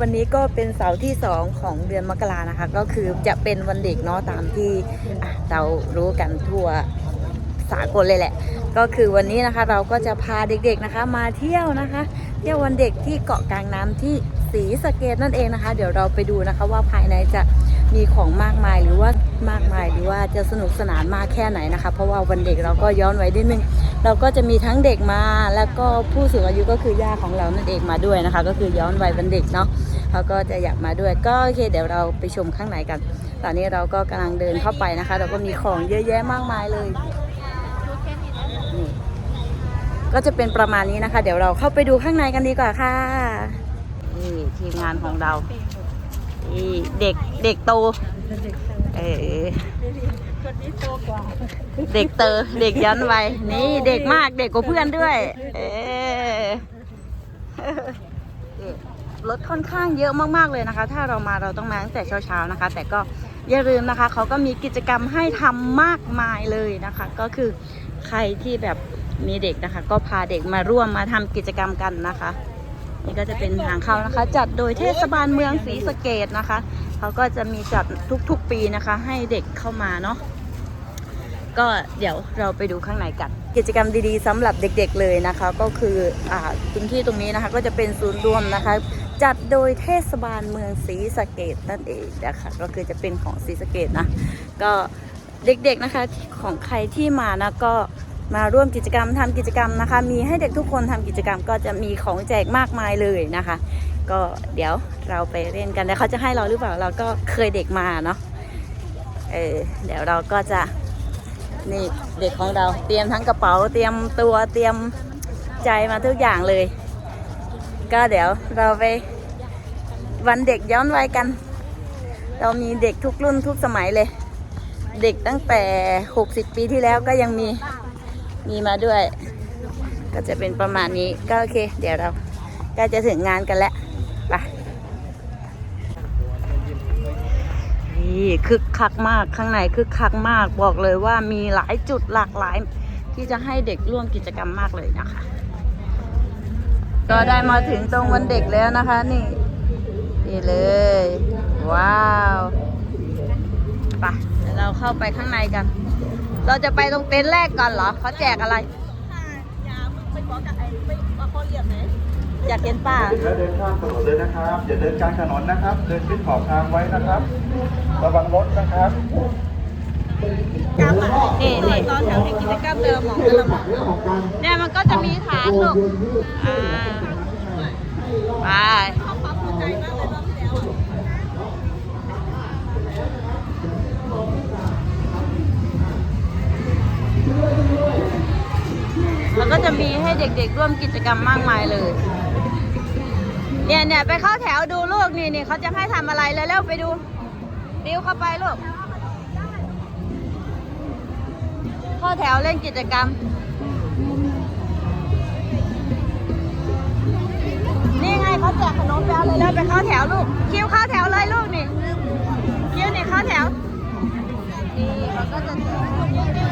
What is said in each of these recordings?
วันนี้ก็เป็นเสาร์ที่ 2 ของเดือนมกรานะคะ ก็คือจะเป็นวันเด็กเนาะตามที่เรารู้กันทั่วสากลเลยแหละ ก็คือวันนี้นะคะเราก็จะพาเด็กๆนะคะ มาเที่ยวนะคะ เที่ยววันเด็กที่เกาะกลางน้ำที่สีสะเกดนั่นเองนะคะ เดี๋ยวเราไปดูนะคะว่าภายในจะ มีของมากมายหรือว่ามากมายหรือว่าจะสนุกสนานมากแค่ไหนนะคะ เพราะว่าวันเด็กเราก็ย้อนไว้นิดนึงเราก็จะมีทั้งเด็กมาแล้วก็ผู้สูงอายุก็คือย่าของเรานั่นเองมาด้วยนะคะ ก็คือย้อนวัยวันเด็กเนาะเขาก็จะอยากมาด้วยก็โอเคเดี๋ยวเราไปชมข้างในกัน ตอนนี้เราก็กำลังเดินเข้าไปนะคะ เราก็มีของเยอะแยะมากมายเลยนี่ก็จะเป็นประมาณนี้นะคะ เดี๋ยวเราเข้าไปดูข้างในกันดีกว่าค่ะนี่ทีมงานของเรา นี่เด็กเด็กโตเออเด็กเตอเด็กย้อนวัยนี่เด็กมากเด็กกว่าเพื่อนด้วย เออรถค่อนข้างเยอะมากๆเลยนะคะ ถ้าเรามาเราต้องมาตั้งแต่เช้าๆนะคะ แต่ก็อย่าลืมนะคะเขาก็มีกิจกรรมให้ทำมากมายเลยนะคะ ก็คือใครที่แบบมีเด็กนะคะ ก็พาเด็กมาร่วมมาทำกิจกรรมกันนะคะ นี่ก็จะเป็นทางเข้านะคะ จัดโดยเทศบาลเมืองศรีสะเกดนะคะเขาก็จะมีจัดทุกๆปีนะคะ ให้เด็กเข้ามาเนาะก็เดี๋ยวเราไปดูข้างในกัน กิจกรรมดีๆสำหรับเด็กๆเลยนะคะ ก็คืออ่าพื้นที่ตรงนี้นะคะก็จะเป็นศูนย์รวมนะคะ จัดโดยเทศบาลเมืองศรีสะเกดนั่นเองนะคะก็คือจะเป็นของศรีสะเกดนะก็เด็กๆนะคะของใครที่มานะก็ มาร่วมกิจกรรมทำกิจกรรมนะคะ มีให้เด็กทุกคนทำกิจกรรมก็จะมีของแจกมากมายเลยนะคะ ก็เดี๋ยวเราไปเล่นกันแต่เขาจะให้เราหรือเปล่าเราก็เคยเด็กมาเนาะเออเดี๋ยวเราก็จะนี่เด็กของเราเตรียมทั้งกระเป๋าเตรียมตัวเตรียมใจมาทุกอย่างเลย ก็เดี๋ยวเราไปวันเด็กย้อนวัยกัน เรามีเด็กทุกรุ่นทุกสมัยเลย เด็กตั้งแต่ 60 ปีที่แล้วก็ยังมี มีมาด้วย ก็จะเป็นประมาณนี้ก็โอเค เดี๋ยวเราก็จะถึงงานกันแล้วไปนี่คึกคักมากข้างในคึกคักมากบอกเลยว่ามีหลายจุดหลากหลาย ที่จะให้เด็กร่วมกิจกรรมมากเลยนะคะ ก็ได้มาถึงตรงวันเด็กแล้วนะคะนี่นี่เลย ว้าวไปเดี๋ยวเราเข้าไปข้างในกัน เราจะไปตรงเต็นท์แรกก่อนเหรอเขาแจกอะไรอยากเห็นป่า แล้วเดินข้ามถนนเลยนะครับ อย่าเดินกลางถนนนะครับ เดินขึ้นขอบทางไว้นะครับ ระวังรถนะครับนี่นี่ตอนแถวที่กิจกรรมเดิมของกระหม่อมเนี่ยมันก็จะมีฐานลูกอ่าไปแล้ว ก็จะมีให้เด็กๆร่วมกิจกรรมมากมายเลย เนี่ยเนี่ยไปเข้าแถวดูลูกนี่นี่เขาจะให้ทำอะไรแล้วเร็วๆไปดูดิวเข้าไปลูกเข้าแถวเล่นกิจกรรม นี่ไงเขาแจกขนมไปเอาเลยแล้วไปเข้าแถวลูก คิวเข้าแถวเลยลูกนี่ คิวนี่เข้าแถวนี่เขาก็จะแจก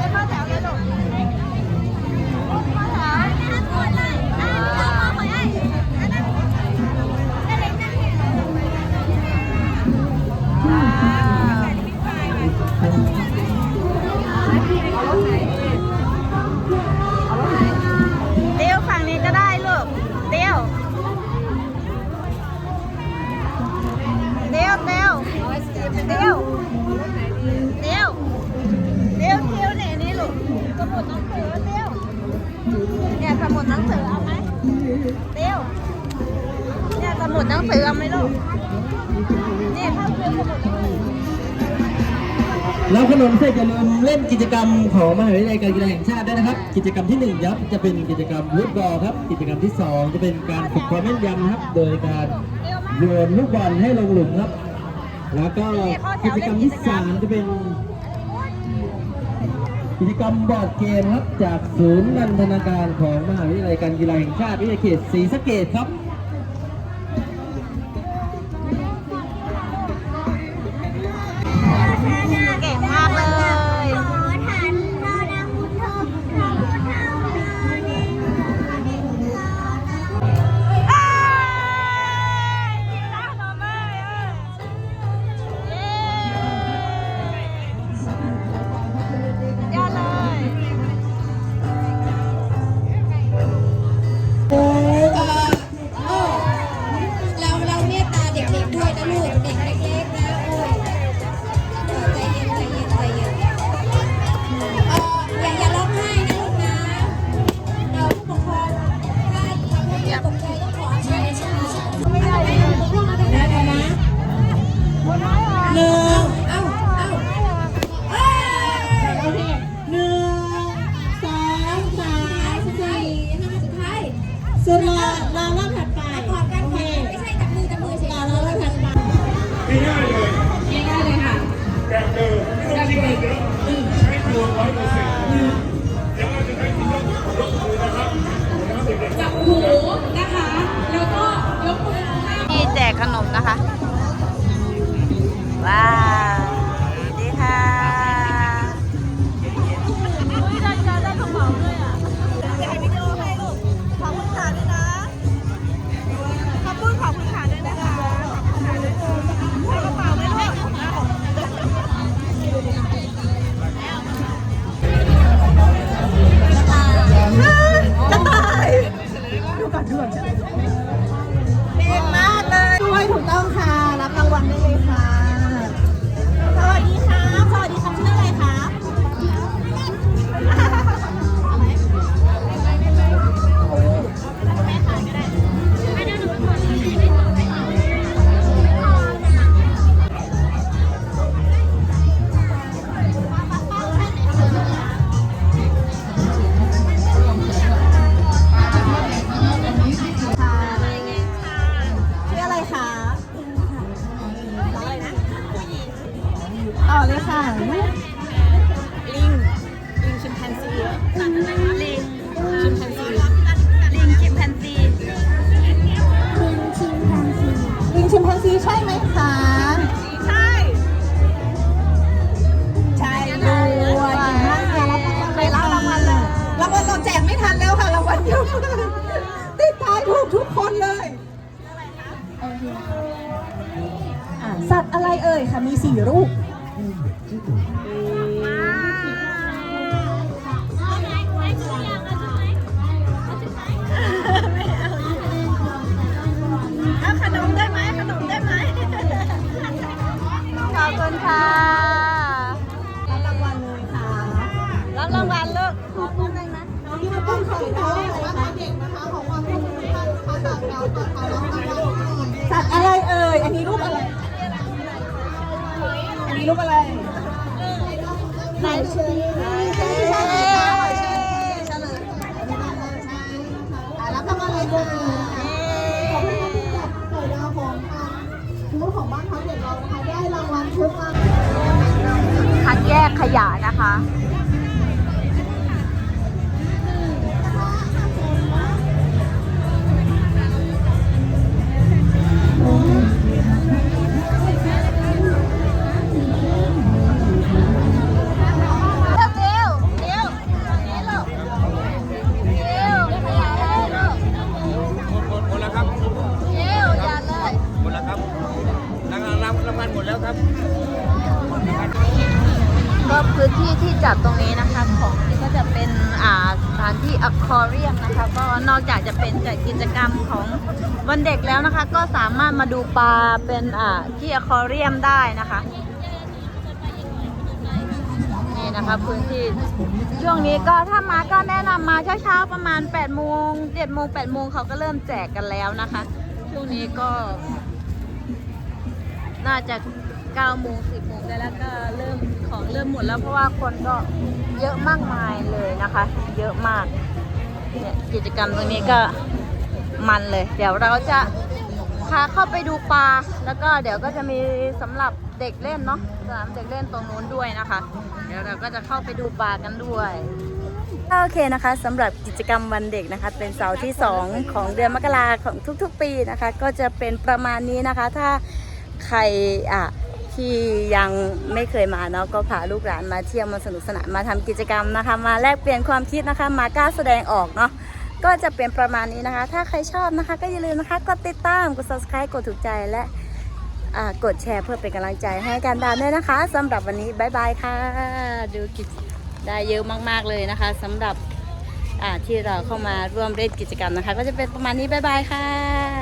สมุดหนังสือเอาไหมเตี้ยวเนี่ยสมุดหนังสือเอาไหมลูกนี่ถ้าซื้อสมุดหนังสือแล้วขนมเสร็จอย่าลืมเล่นกิจกรรมของมหาวิทยาลัยการกีฬาแห่งชาติด้วยนะครับ กิจกรรมที่หนึ่งครับจะเป็นกิจกรรมวูดบอลครับ กิจกรรมที่สองจะเป็นการฝึกความแม่นยำนะครับ โดยการโยนลูกบอลให้ลงหลุมครับ แล้วก็กิจกรรมที่สามจะเป็น กิจกรรมบอร์ดเกมครับจากศูนย์นันทนาการของมหาวิทยาลัยการกีฬาแห่งชาติวิทยาเขตศรีสะเกษครับ ง่ายเลยง่ายเลยค่ะแบบเดิมไม่ต้องคิดอะไรเยอะใช้ตัวร้อยเปอร์เซ็นต์ ต่อเลยค่ะ ลิง ลิงชิมแปนซีลิงชิมแปนซีลิงชิมแปนซีลิงชิมแปนซีใช่ไหมคะใช่ใช่ด้วยเก่งมากค่ะรับรางวัลไปรับรางวัลเลยรางวัลเราแจกไม่ทันแล้วค่ะรางวัลเยอะมากติดทายถูกทุกคนเลยอะสัตว์อะไรเอ่ยคะมีสี่รูป ちょっと。 อันนี้รูปอะไรไหนเชยใช่ไหมคะหอยเชยเฉลยรับรางวัลเลยค่ะขอบคุณค่ะที่จัดไข่ดาวของทางชุดของบ้านพักเด็กเรานะคะได้รางวัลชุดมาคัดแยกขยะนะคะ กิจกรรมของวันเด็กแล้วนะคะ ก็สามารถมาดูปลาเป็นอ่าที่อควาเรียมได้นะคะนี่นะคะพื้นที่ช่วงนี้ก็ถ้ามาก็แนะนำมาเช้าๆประมาณ8โมง7โมง8โมงเขาก็เริ่มแจกกันแล้วนะคะ ช่วงนี้ก็ น่าจะ9โมง10โมงได้แล้วก็เริ่มของเริ่มหมดแล้วเพราะว่าคนก็เยอะมากมายเลยนะคะ เยอะมากเนี่ยกิจกรรมตรงนี้ก็ มันเลย เดี๋ยวเราจะพาเข้าไปดูปลา แล้วก็เดี๋ยวก็จะมีสำหรับเด็กเล่นเนาะสนามเด็กเล่นตรงนู้นด้วยนะคะ เดี๋ยวเราก็จะเข้าไปดูปลากันด้วยโอเคนะคะสำหรับกิจกรรมวันเด็กนะคะ เป็นเสาร์ที่ 2 ของเดือนมกราของทุกๆ ปีนะคะ ก็จะเป็นประมาณนี้นะคะ ถ้าใครอะที่ยังไม่เคยมาเนาะก็พาลูกหลานมาเที่ยวมาสนุกสนานมาทำกิจกรรมนะคะ มาแลกเปลี่ยนความคิดนะคะ มากล้าแสดงออกเนาะ ก็จะเป็นประมาณนี้นะคะ ถ้าใครชอบนะคะ ก็อย่าลืมนะคะกดติดตามกด subscribe กดถูกใจและอ่ากดแชร์เพื่อเป็นกำลังใจให้การดาวด้วยนะคะสำหรับวันนี้บายบายค่ะ ดูกิจได้เยอะมาก ๆ เลยนะคะสำหรับอ่าที่เราเข้ามาร่วมเล่นกิจกรรมนะคะ ก็จะเป็นประมาณนี้บายบายค่ะ